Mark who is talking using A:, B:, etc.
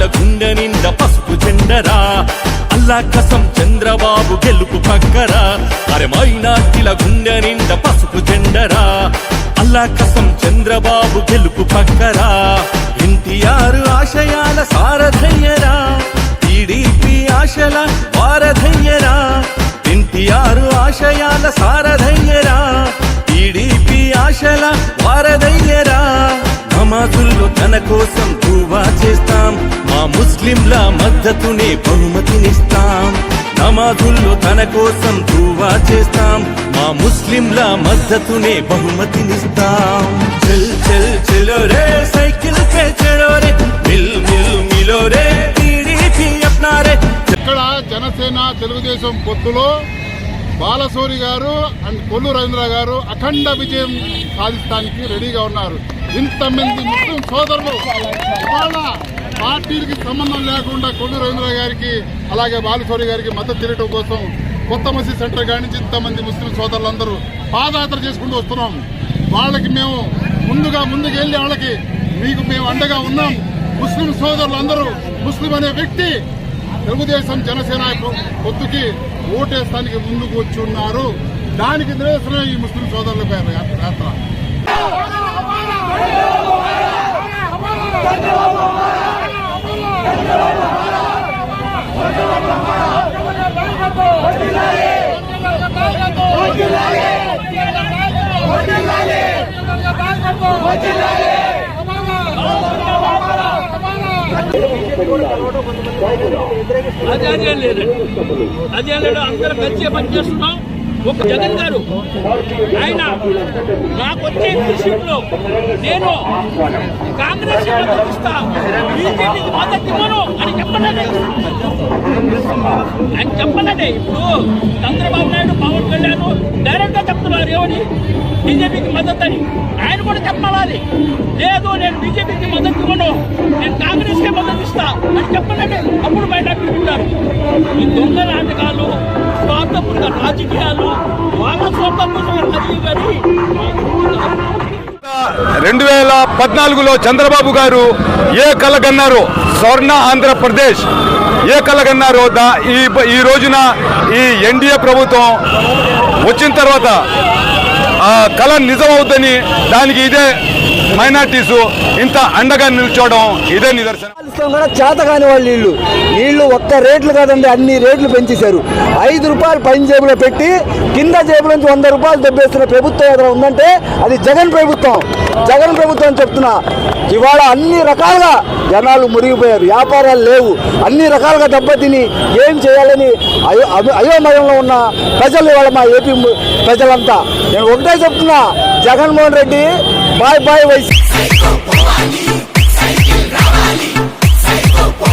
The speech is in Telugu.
A: అభిమానుల గుండె నింద పసుపు చెందరా అల్లా కసం చంద్రబాబు గెలుపు పక్కరా. అరే మైనార్టీల గుండె నింద పసుపు చెందరా అల్లా కసం చంద్రబాబు గెలుపు పక్కరా. ఎన్టీఆర్ ఆశయాల సారథయ్యరా. టీడీపీ ఆశల వారధయ్యరా. ఎన్టీఆర్ ఆశయాల సారథయ్యరా. టీడీపీ ఆశల వారధయ్యరా. నమాజుల్లో తన కోసం చేస్తా ముస్లింల మద్దతునే బహుమతినిస్తాం. నమాజుల్లో తన కోసం దువా చేస్తాం. మా ముస్లింల మద్దతునే బహుమతినిస్తాం. చల్ చల్ చలో రే సైకిల్ పే చలో రే. మిల్ మిల్ మిలో రే టీడీపీ అప్నా రే.
B: ఇక్కడ జనసేన తెలుగుదేశం పొత్తులో బాలసూరి గారు అండ్ కొల్లు రవీంద్ర గారు అఖండ విజయం సాధించడానికి రెడీగా ఉన్నారు. ఇంతమంది ముస్లిం సోదరులు. పార్టీలకి సంబంధం లేకుండా కొండ రవీంద్ర గారికి అలాగే బాలసూరి గారికి మద్దతు తెలియటం కోసం కొత్త మసీద్ సెంటర్ కాడి నుంచి ఇంతమంది ముస్లిం సోదరులందరూ పాదయాత్ర చేసుకుంటూ వస్తున్నాం. వాళ్ళకి మేము ముందుగా ముందుకు వెళ్ళి వాళ్ళకి మీకు మేము అండగా ఉన్నాం. ముస్లిం సోదరులందరూ ముస్లిం అనే వ్యక్తి తెలుగుదేశం జనసేన పొత్తుకి ఓటేస్తానికి ముందుకు వచ్చి ఉన్నారు. దానికి నిరసన ఈ ముస్లిం సోదరుల పేరు యాత్ర.
C: అదే అదే లేదండి అదే లేదు. అందరం కలిసి పనిచేస్తున్నాం ఒక జగన్ గారు ఆయన నాకు వచ్చే విషయంలో నేను కాంగ్రెస్ మద్దతు ఇస్తా బీజేపీకి మద్దతు ఇవ్వను అని చెప్పలేదే ఆయన చెప్పనండి ఇప్పుడు చంద్రబాబు నాయుడు పవన్ కళ్యాణ్ డైరెక్ట్గా చెప్తున్నారు ఏమని బీజేపీకి మద్దతు అని. ఆయన కూడా చెప్పాలి. లేదు నేను బీజేపీకి మద్దతు ఇవ్వను. నేను కాంగ్రెస్ కే మద్దతు ఇస్తా అని చెప్పలేదే అప్పుడు బయట వింటారు. ఈ దొంగ నాటకాలు స్వార్థపూర్వక రాజకీయాలు
D: రెండు వేల పద్నాలుగులో చంద్రబాబు గారు ఏ కలగన్నారు? స్వర్ణ ఆంధ్రప్రదేశ్. ఏ కలగన్నారో దా ఈ ఈ రోజున ఈ ఎన్డీఏ ప్రభుత్వం వచ్చిన తర్వాత ఆ కళ నిజమవుద్దని దానికి ఇదే మైనార్టీసు ఇంత అండగా నిల్చోవడం ఇదే నిదర్శనం.
E: కూడా చేత కాని వాళ్ళు నీళ్ళు నీళ్ళు ఒక్క రేట్లు కాదండి అన్ని రేట్లు పెంచేశారు. ఐదు రూపాయలు పైన జేబులో పెట్టి కింద జేబుల నుంచి వంద రూపాయలు దెబ్బేస్తున్న ప్రభుత్వం ఏదైనా ఉందంటే అది జగన్ ప్రభుత్వం. జగన్ ప్రభుత్వం అని చెప్తున్నా. ఇవాళ అన్ని రకాలుగా జనాలు మురిగిపోయారు. వ్యాపారాలు లేవు. అన్ని రకాలుగా దెబ్బతిని ఏం చేయాలని అయో అయోమయంలో ఉన్న ప్రజలు ఇవాళ మా ఏపీ ప్రజలంతా. నేను ఒకటే చెప్తున్నా. Jaganmohan Reddy bye bye boys.
F: Psycho Pomani, Psycho Ravali, Psycho Pomani.